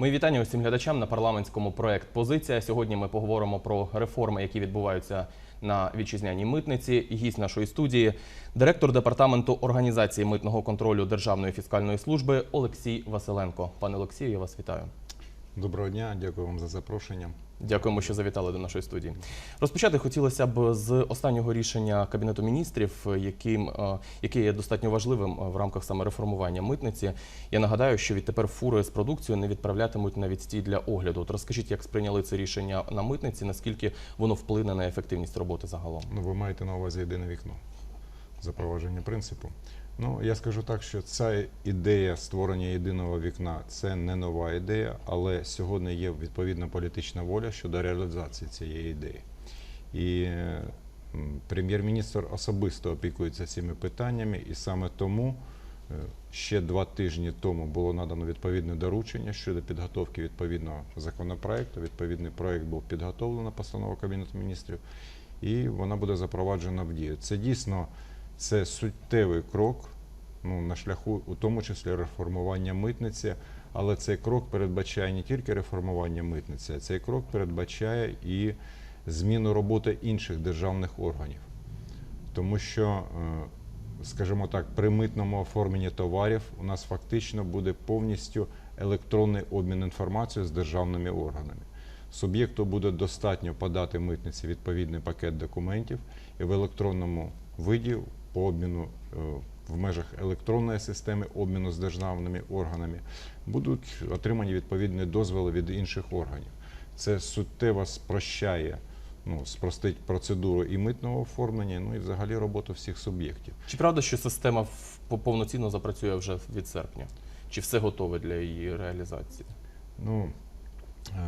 Мої вітання усім глядачам на парламентському проект Позиція. Сьогодні ми поговоримо про реформи, які відбуваються на вітчизняній митниці. Гість нашої студії, директор департаменту організації митного контролю Державної фіскальної служби Олексій Василенко. Пане Олексію, я вас вітаю. Доброго дня, дякую вам за запрошення. Дякуємо, що завітали до нашої студії. Розпочати хотілося б з останнього рішення Кабінету міністрів, яким, е, яке є достатньо важливим е, в рамках саме реформування митниці. Я нагадаю, що відтепер фури з продукцією не відправлятимуть на відстій для огляду. От розкажіть, як сприйняли це рішення на митниці, наскільки воно вплине на ефективність роботи загалом? Ну, ви маєте на увазі єдине вікно запровадження принципу. Ну, я скажу так, що ця ідея створення єдиного вікна це не нова ідея, але сьогодні є відповідна політична воля щодо реалізації цієї ідеї. І прем'єр-міністр особисто опікується цими питаннями, і саме тому е, ще два тижні тому було надано відповідне доручення щодо підготовки відповідного законопроекту. Відповідний проект був підготовлено постанова Кабінету міністрів, і вона буде запроваджена в дію. Це дійсно це суттєвий крок ну, на шляху, у тому числі реформування митниці. Але цей крок передбачає не тільки реформування митниці, а цей крок передбачає і зміну роботи інших державних органів. Тому що, е, скажімо так, при митному оформленні товарів у нас фактично буде повністю електронний обмін інформацією з державними органами. Суб'єкту буде достатньо подати митниці відповідний пакет документів, і в електронному виді по обміну е, в межах електронної системи обміну з державними органами будуть отримані відповідні дозволи від інших органів. Це суттєво спрощає, ну, спростить процедуру і митного оформлення, ну і взагалі роботу всіх суб'єктів. Чи правда, що система повноцінно запрацює вже від серпня? Чи все готове для її реалізації? Ну,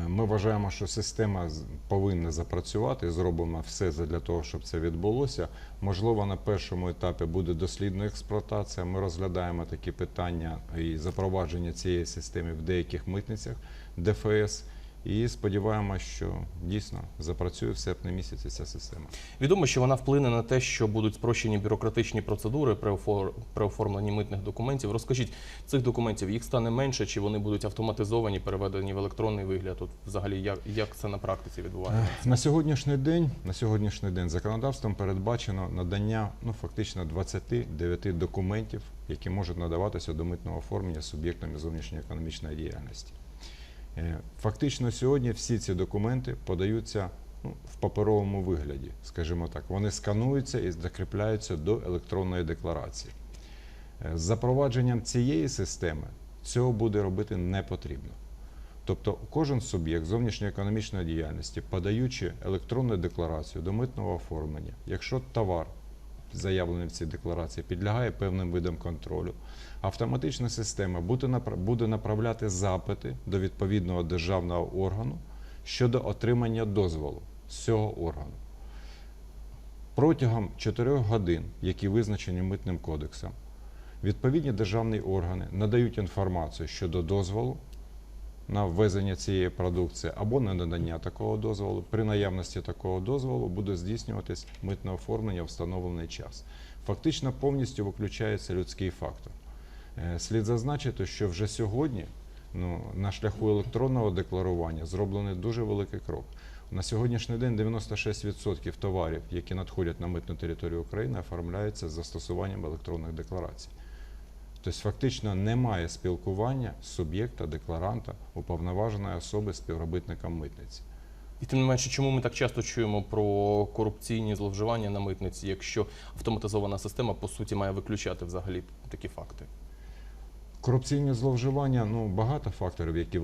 ми вважаємо, що система повинна запрацювати, і зроблено все для того, щоб це відбулося. Можливо, на першому етапі буде дослідна експлуатація. Ми розглядаємо такі питання і запровадження цієї системи в деяких митницях ДФС. І сподіваємося, що дійсно запрацює в серпні місяці ця система. Відомо, що вона вплине на те, що будуть спрощені бюрократичні процедури при, офор... при оформленні митних документів. Розкажіть, цих документів їх стане менше, чи вони будуть автоматизовані, переведені в електронний вигляд? От взагалі як, як це на практиці відбувається? На сьогоднішній день, на сьогоднішній день законодавством передбачено надання ну фактично 29 документів, які можуть надаватися до митного оформлення суб'єктами зовнішньої економічної діяльності. Е, Фактично сьогодні всі ці документи подаються ну, в паперовому вигляді, скажімо так. Вони скануються і закріпляються до електронної декларації. Е, З запровадженням цієї системи цього буде робити не потрібно. Тобто кожен суб'єкт зовнішньоекономічної діяльності, подаючи електронну декларацію до митного оформлення, якщо товар, заявлений в цій декларації, підлягає певним видам контролю, автоматична система буде направляти запити до відповідного державного органу щодо отримання дозволу з цього органу. Протягом 4 годин, які визначені митним кодексом, відповідні державні органи надають інформацію щодо дозволу на ввезення цієї продукції або на надання такого дозволу. При наявності такого дозволу буде здійснюватись митне оформлення в встановлений час. Фактично повністю виключається людський фактор. Е, Слід зазначити, що вже сьогодні ну, на шляху електронного декларування зроблений дуже великий крок. На сьогоднішній день 96% товарів, які надходять на митну територію України, оформляються з застосуванням електронних декларацій. Тобто фактично немає спілкування суб'єкта, декларанта, уповноваженої особи співробітником митниці. І тим не менше, чому ми так часто чуємо про корупційні зловживання на митниці, якщо автоматизована система по суті має виключати взагалі такі факти? Корупційні зловживання ну багато факторів, які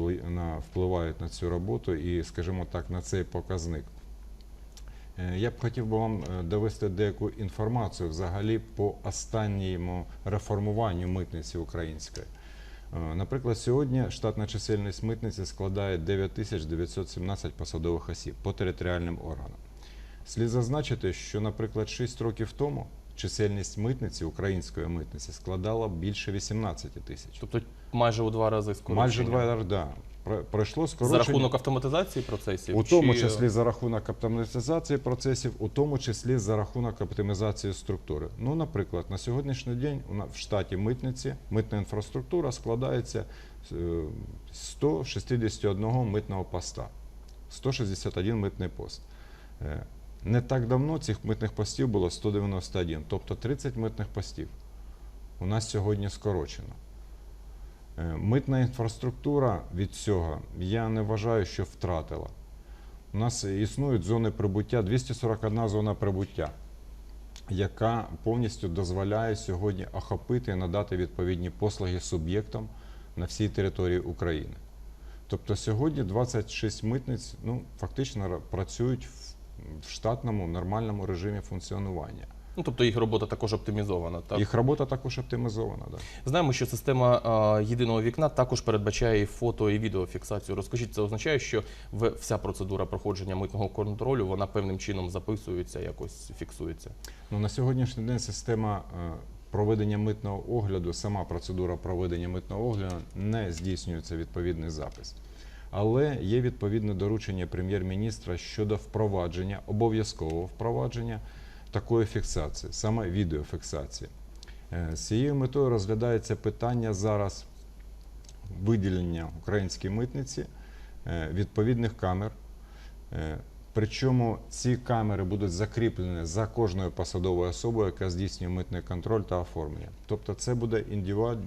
впливають на цю роботу, і, скажімо так, на цей показник. Е, Я б хотів би вам е, довести деяку інформацію взагалі по останньому реформуванню митниці української. Е, Наприклад, сьогодні штатна чисельність митниці складає 9917 посадових осіб по територіальним органам. Слід зазначити, що, наприклад, 6 років тому чисельність митниці, української митниці, складала більше 18 тисяч. Тобто майже у два рази скорочення. Майже два рази, да. Про- Пройшло За рахунок автоматизації процесів? У тому чи- числі за рахунок оптимізації процесів, у тому числі за рахунок оптимізації структури. Ну, наприклад, на сьогоднішній день в штаті митниці митна інфраструктура складається з е, 161 митного поста, 161 митний пост. Е, Не так давно цих митних постів було 191, тобто 30 митних постів. У нас сьогодні скорочено. Е, Митна інфраструктура від цього я не вважаю, що втратила. У нас існують зони прибуття, 241 зона прибуття, яка повністю дозволяє сьогодні охопити і надати відповідні послуги суб'єктам на всій території України. Тобто сьогодні 26 митниць ну, фактично працюють в, в штатному нормальному режимі функціонування. Ну, тобто їх робота також оптимізована. Так? Їх робота також оптимізована. Да. Знаємо, що система а, єдиного вікна також передбачає і фото і відеофіксацію. Розкажіть, це означає, що вся процедура проходження митного контролю вона певним чином записується, якось фіксується. Ну, на сьогоднішній день система е, проведення митного огляду, сама процедура проведення митного огляду не здійснюється відповідний запис. Але є відповідне доручення прем'єр-міністра щодо впровадження, обов'язкового впровадження такої фіксації, саме відеофіксації. Е, З цією метою розглядається питання зараз виділення українській митниці е, відповідних камер. Е, Причому ці камери будуть закріплені за кожною посадовою особою, яка здійснює митний контроль та оформлення. Тобто це буде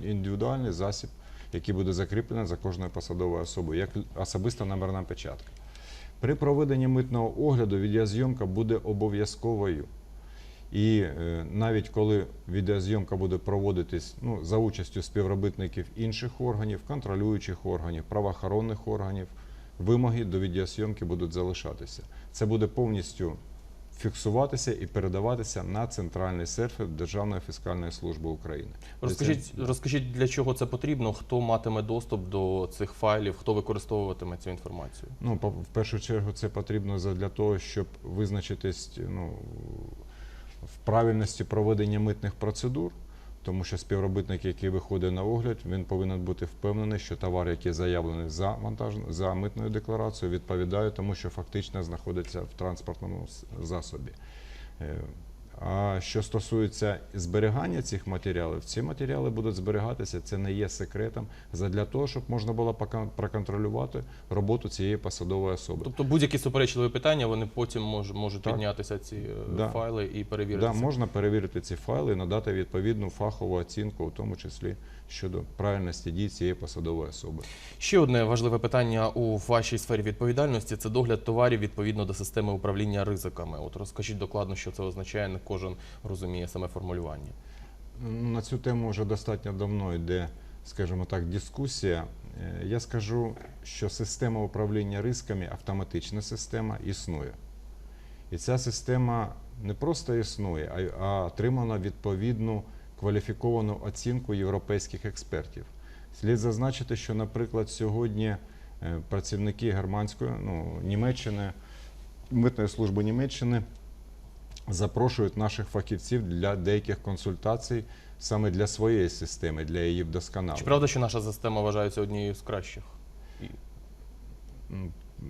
індивідуальний засіб, який буде закріплений за кожною посадовою особою, як особиста номерна печатка. При проведенні митного огляду відеозйомка буде обов'язковою. І е, навіть коли відеозйомка буде проводитись ну, за участю співробітників інших органів, контролюючих органів, правоохоронних органів, вимоги до відеозйомки будуть залишатися. Це буде повністю фіксуватися і передаватися на центральний сервер Державної фіскальної служби України. Розкажіть, розкажіть, для чого це потрібно, хто матиме доступ до цих файлів, хто використовуватиме цю інформацію. Ну, в першу чергу, це потрібно для того, щоб визначитись ну, в правильності проведення митних процедур, тому що співробітник, який виходить на огляд, він повинен бути впевнений, що товар, який заявлений за вантаж... за митною декларацією, відповідає тому, що фактично знаходиться в транспортному засобі. А що стосується зберігання цих матеріалів, ці матеріали будуть зберігатися, це не є секретом, задля того, щоб можна було проконтролювати роботу цієї посадової особи. Тобто будь-які суперечливі питання, вони потім мож, можуть Так. піднятися ці е, Да. файли і перевірити. Да, можна перевірити ці файли і надати відповідну фахову оцінку, в тому числі щодо правильності дій цієї посадової особи. Ще одне важливе питання у вашій сфері відповідальності це догляд товарів відповідно до системи управління ризиками. От розкажіть докладно, що це означає. Не кожен розуміє саме формулювання. На цю тему вже достатньо давно йде, скажімо так, дискусія. Е, Я скажу, що система управління ризиками, автоматична система, існує. І ця система не просто існує, а а отримана відповідну кваліфіковану оцінку європейських експертів. Слід зазначити, що, наприклад, сьогодні е, працівники германської, ну, Німеччини, митної служби Німеччини запрошують наших фахівців для деяких консультацій саме для своєї системи, для її вдосконалення. Чи правда, що наша система вважається однією з кращих?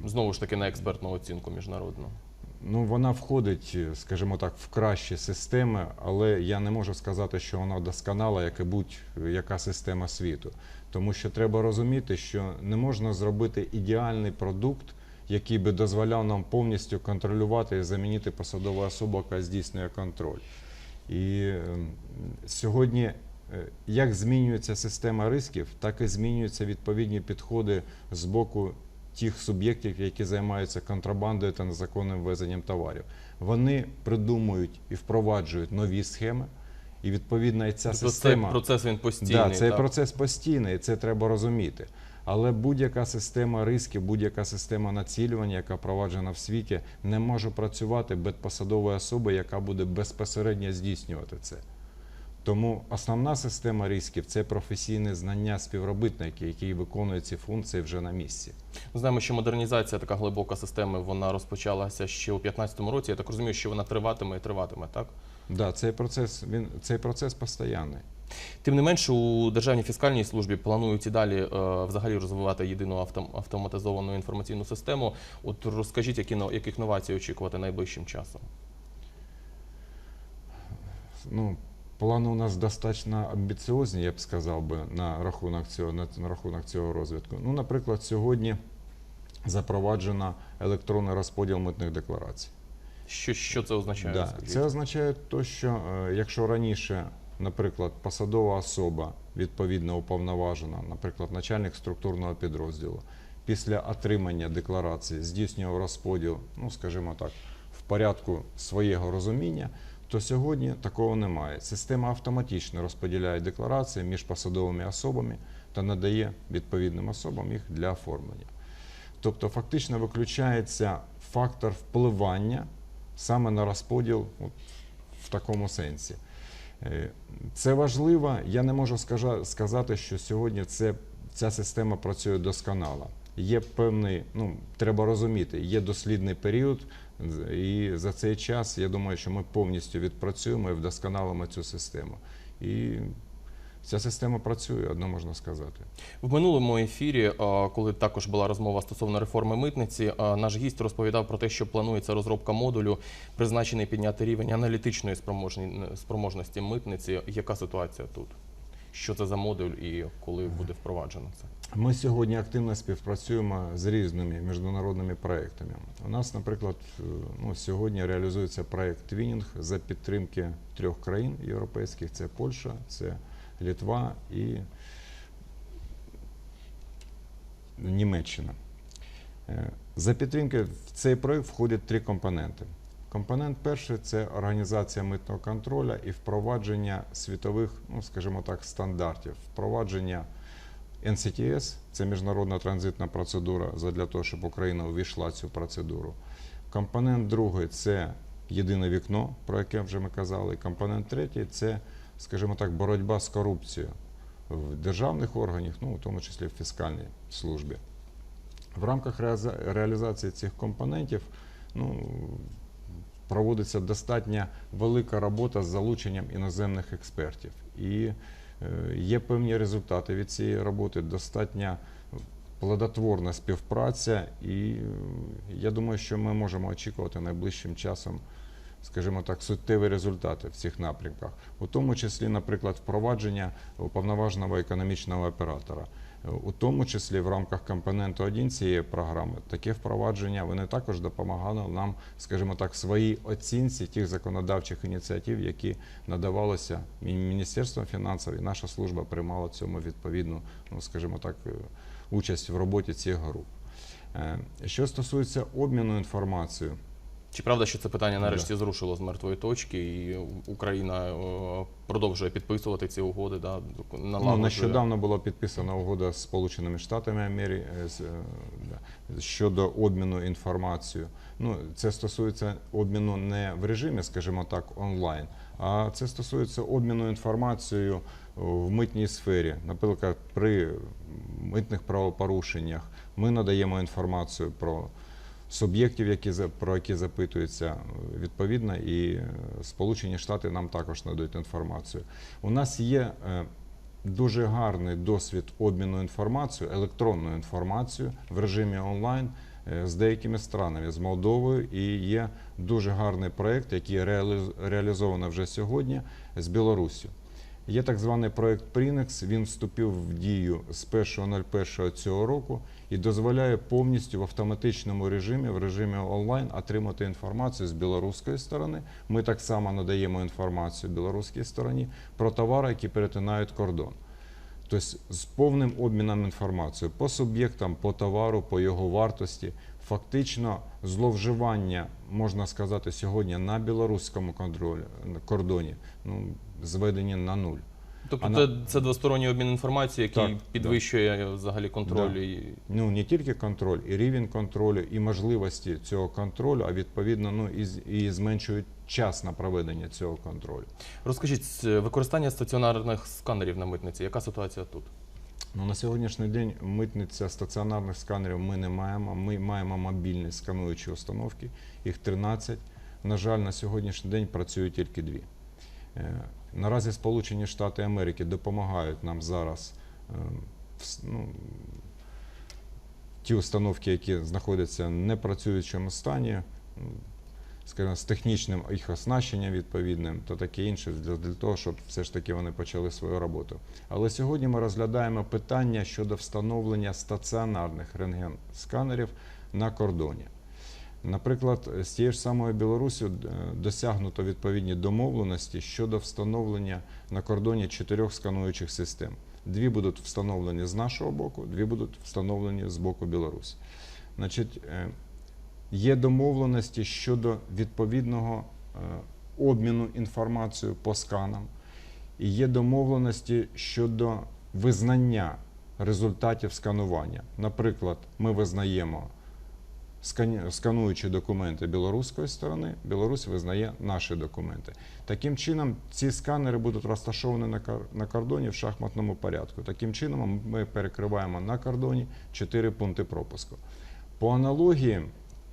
Знову ж таки на експертну оцінку міжнародну. Ну, вона входить, скажімо так, в кращі системи, але я не можу сказати, що вона досконала, як і будь-яка система світу. Тому що треба розуміти, що не можна зробити ідеальний продукт, який би дозволяв нам повністю контролювати і замінити посадову особу, яка здійснює контроль. І ем, сьогодні, е, як змінюється система рисків, так і змінюються відповідні підходи з боку тих суб'єктів, які займаються контрабандою та незаконним ввезенням товарів. Вони придумують і впроваджують нові схеми, і відповідно і ця Тобто система. цей процес він постійний. Да, цей так? процес постійний, і це треба розуміти. Але будь-яка система рисків, будь-яка система націлювання, яка впроваджена в світі, не може працювати без посадової особи, яка буде безпосередньо здійснювати це. Тому основна система ризиків це професійне знання співробітника, який виконує ці функції вже на місці. Ми знаємо, що модернізація така глибока системи вона розпочалася ще у 2015 році. Я так розумію, що вона триватиме і триватиме, так? Да, цей процес він цей процес постійний. Тим не менш, у Державній фіскальній службі планують і далі е, взагалі розвивати єдину автом- автоматизовану інформаційну систему. От розкажіть, які яких новацій очікувати найближчим часом? Ну, плани у нас достатньо амбіціозні, я б сказав би, на рахунок цього, на, на рахунок цього розвитку. Ну, наприклад, сьогодні запроваджено електронний розподіл митних декларацій. Що, що це означає? Да. Це означає то, що е, якщо раніше, наприклад, посадова особа відповідно уповноважена, наприклад, начальник структурного підрозділу, після отримання декларації здійснював розподіл, ну скажімо так, в порядку свого розуміння, то сьогодні такого немає. Система автоматично розподіляє декларації між посадовими особами та надає відповідним особам їх для оформлення. Тобто фактично виключається фактор впливання саме на розподіл от, в такому сенсі. Е, Це важливо. Я не можу сказати, що сьогодні це, ця система працює досконало. Є певний, ну треба розуміти, є дослідний період, і за цей час я думаю, що ми повністю відпрацюємо і вдосконалимо цю систему. І ця система працює, одно можна сказати. В минулому ефірі, коли також була розмова стосовно реформи митниці, наш гість розповідав про те, що планується розробка модулю, призначений підняти рівень аналітичної спроможності митниці. Яка ситуація тут? Що це за модуль і коли буде впроваджено це? Ми сьогодні активно співпрацюємо з різними міжнародними проектами. У нас, наприклад, е, ну, сьогодні реалізується проект Твінінг за підтримки трьох країн європейських: це Польща, це Літва і Німеччина. Е, За підтримки в цей проект входять три компоненти. Компонент перший це організація митного контролю і впровадження світових, ну скажімо так, стандартів, впровадження NCTS – це міжнародна транзитна процедура для того, щоб Україна увійшла в цю процедуру. Компонент другий це єдине вікно, про яке вже ми казали. Компонент третій це, скажімо так, боротьба з корупцією в державних органах, ну в тому числі в фіскальній службі. В рамках реалізації цих компонентів ну, проводиться достатньо велика робота з залученням іноземних експертів. І е, є певні результати від цієї роботи, достатньо плодотворна співпраця, і е, я думаю, що ми можемо очікувати найближчим часом, скажімо так, суттєві результати в цих напрямках, у тому числі, наприклад, впровадження уповноваженого економічного оператора. У тому числі в рамках компоненту 1 цієї програми таке впровадження вони також допомагали нам, скажімо так, своїй оцінці тих законодавчих ініціатив, які надавалися Міністерством фінансів, і наша служба приймала цьому відповідну, ну скажімо так, е, участь в роботі цих груп. Е, Що стосується обміну інформацією, Чи правда, що це питання нарешті зрушило з мертвої точки, і Україна е, продовжує підписувати ці угоди? Да, Ну, нещодавно була підписана угода з Сполученими Штатами Америки е, да, щодо обміну інформацією. Ну, це стосується обміну не в режимі, скажімо так, онлайн, а це стосується обміну інформацією в митній сфері. Наприклад, при митних правопорушеннях ми надаємо інформацію про суб'єктів, які про які запитуються е, відповідно, і е, Сполучені Штати нам також надають інформацію. У нас є е, дуже гарний досвід обміну інформацією, електронною інформацією в режимі онлайн з деякими странами, з Молдовою, і є дуже гарний проєкт, який реаліз- реалізовано вже сьогодні з Білоруссю. Є так званий проект Prinex, він вступив в дію з 1.01 цього року і дозволяє повністю в автоматичному режимі, в режимі онлайн, отримати інформацію з білоруської сторони. Ми так само надаємо інформацію білоруській стороні про товари, які перетинають кордон. Тобто з повним обміном інформацією по суб'єктам, по товару, по його вартості. Фактично зловживання, можна сказати, сьогодні на білоруському контролі, кордоні ну, зведені на нуль. Тобто А це, на- це двосторонній обмін інформацією, який Так, підвищує е, взагалі контроль. Да. І... Ну не тільки контроль, і рівень контролю, і можливості цього контролю, а відповідно ну, і, і зменшують час на проведення цього контролю. Розкажіть, використання стаціонарних сканерів на митниці, яка ситуація тут? Ну, на сьогоднішній день митниця стаціонарних сканерів ми не маємо. Ми маємо мобільні скануючі установки, їх 13. На жаль, на сьогоднішній день працюють тільки дві. Е, Наразі Сполучені Штати Америки допомагають нам зараз е, ну, ті установки, які знаходяться в непрацюючому стані, скажімо, з технічним їх оснащенням відповідним та таке інше, для, для того, щоб все ж таки вони почали свою роботу. Але сьогодні ми розглядаємо питання щодо встановлення стаціонарних рентген-сканерів на кордоні. Наприклад, з тією ж самою Білорусі е, досягнуто відповідні домовленості щодо встановлення на кордоні чотирьох скануючих систем. Дві будуть встановлені з нашого боку, дві будуть встановлені з боку Білорусі. Значить, е, є домовленості щодо відповідного е, обміну інформацією по сканам, і є домовленості щодо визнання результатів сканування. Наприклад, ми визнаємо скануючи документи білоруської сторони, Білорусь визнає наші документи. Таким чином, ці сканери будуть розташовані на кордоні в шахматному порядку. Таким чином, ми перекриваємо на кордоні чотири пункти пропуску. По аналогії,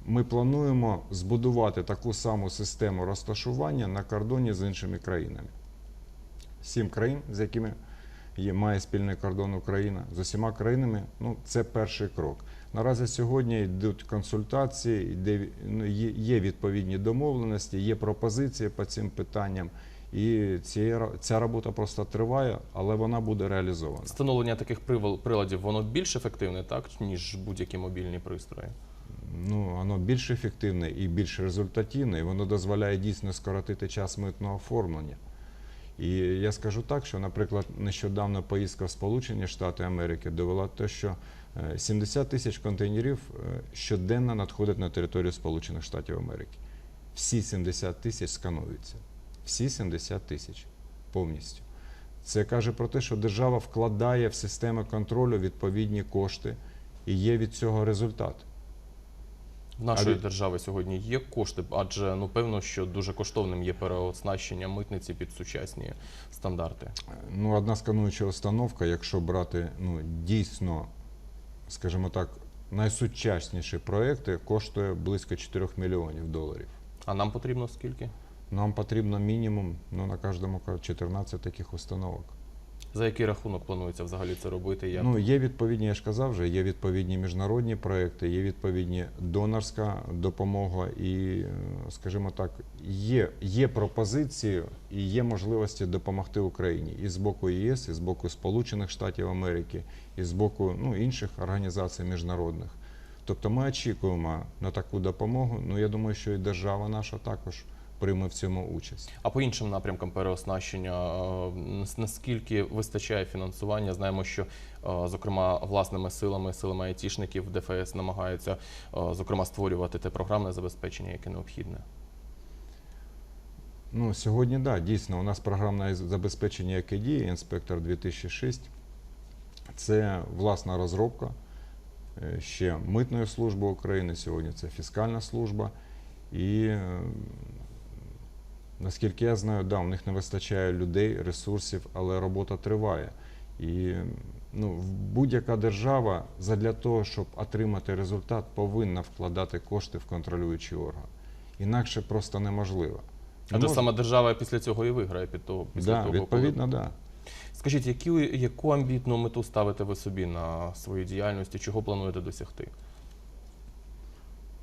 ми плануємо збудувати таку саму систему розташування на кордоні з іншими країнами. Сім країн, з якими є, має спільний кордон Україна, з усіма країнами, ну, це перший крок. Наразі сьогодні йдуть консультації, йде, ну, є, відповідні домовленості, є пропозиції по цим питанням. І ро- ця робота просто триває, але вона буде реалізована. Встановлення таких приладів воно більш ефективне, так ніж будь-які мобільні пристрої. Ну, воно більш ефективне і більш результативне, і воно дозволяє дійсно скоротити час митного оформлення. І я скажу так, що, наприклад, нещодавно поїздка в Сполучені Штати Америки довела те, що е, 70 тисяч контейнерів е, щоденно надходять на територію Сполучених Штатів Америки. Всі 70 тисяч скануються. Всі 70 тисяч повністю. Це каже про те, що держава вкладає в системи контролю відповідні кошти, і є від цього результат. В нашої від- держави сьогодні є кошти, адже ну певно, що дуже коштовним є переоснащення митниці під сучасні стандарти. Ну, одна скануюча установка, якщо брати ну, дійсно, скажімо так, найсучасніші проекти, коштує близько 4 мільйонів доларів. А нам потрібно скільки? Нам потрібно мінімум ну, на кожному ка- 14 таких установок. За який рахунок планується взагалі це робити? Як? Ну, є відповідні, я ж казав вже, є відповідні міжнародні проекти, є відповідні донорська допомога і, скажімо так, є, є пропозиції і є можливості допомогти Україні і з боку ЄС, і з боку Сполучених Штатів Америки, і з боку ну, інших організацій міжнародних. Тобто ми очікуємо на таку допомогу. Ну я думаю, що і держава наша також прийме в цьому участь. А по іншим напрямкам переоснащення, е, наскільки вистачає фінансування? Знаємо, що, е, зокрема, власними силами, силами айтішників ДФС намагаються, е, зокрема, створювати те програмне забезпечення, яке необхідне. Ну, сьогодні, так, да, дійсно, у нас програмне забезпечення, яке діє, інспектор 2006. Це власна розробка ще Митної служби України, сьогодні це фіскальна служба. І наскільки я знаю, да, у них не вистачає людей, ресурсів, але робота триває. І ну, будь-яка держава задля того, щоб отримати результат, повинна вкладати кошти в контролюючий орган. Інакше просто неможливо. А та сама держава після цього і виграє під того, після да, того, коли- відповідно, да. Скажіть, яку, яку амбітну мету ставите ви собі на свою діяльність і чого плануєте досягти?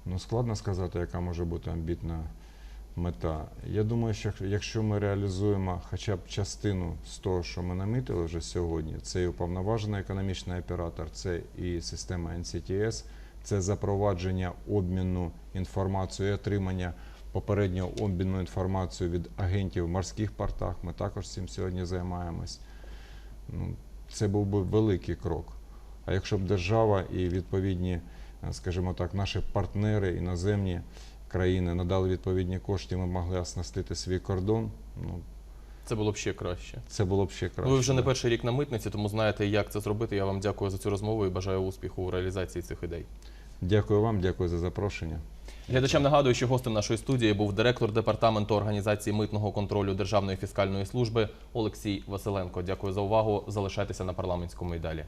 Ну, складно сказати, яка може бути амбітна мета. Я думаю, що якщо ми реалізуємо хоча б частину з того, що ми намітили вже сьогодні, це і уповноважений економічний оператор, це і система NCTS, це запровадження обміну інформацією і отримання попереднього обміну інформацією від агентів в морських портах. Ми також цим сьогодні займаємось. Ну, це був би великий крок. А якщо б держава і відповідні, скажімо так, наші партнери, іноземні країни надали відповідні кошти, ми могли оснастити свій кордон. Ну, Це було б ще краще. це було б ще краще. Ви вже не перший рік на митниці, тому знаєте, як це зробити. Я вам дякую за цю розмову і бажаю успіху у реалізації цих ідей. Дякую вам, дякую за запрошення. Глядачам нагадую, що гостем нашої студії був директор департаменту організації митного контролю Державної фіскальної служби Олексій Василенко. Дякую за увагу. Залишайтеся на парламентському і далі.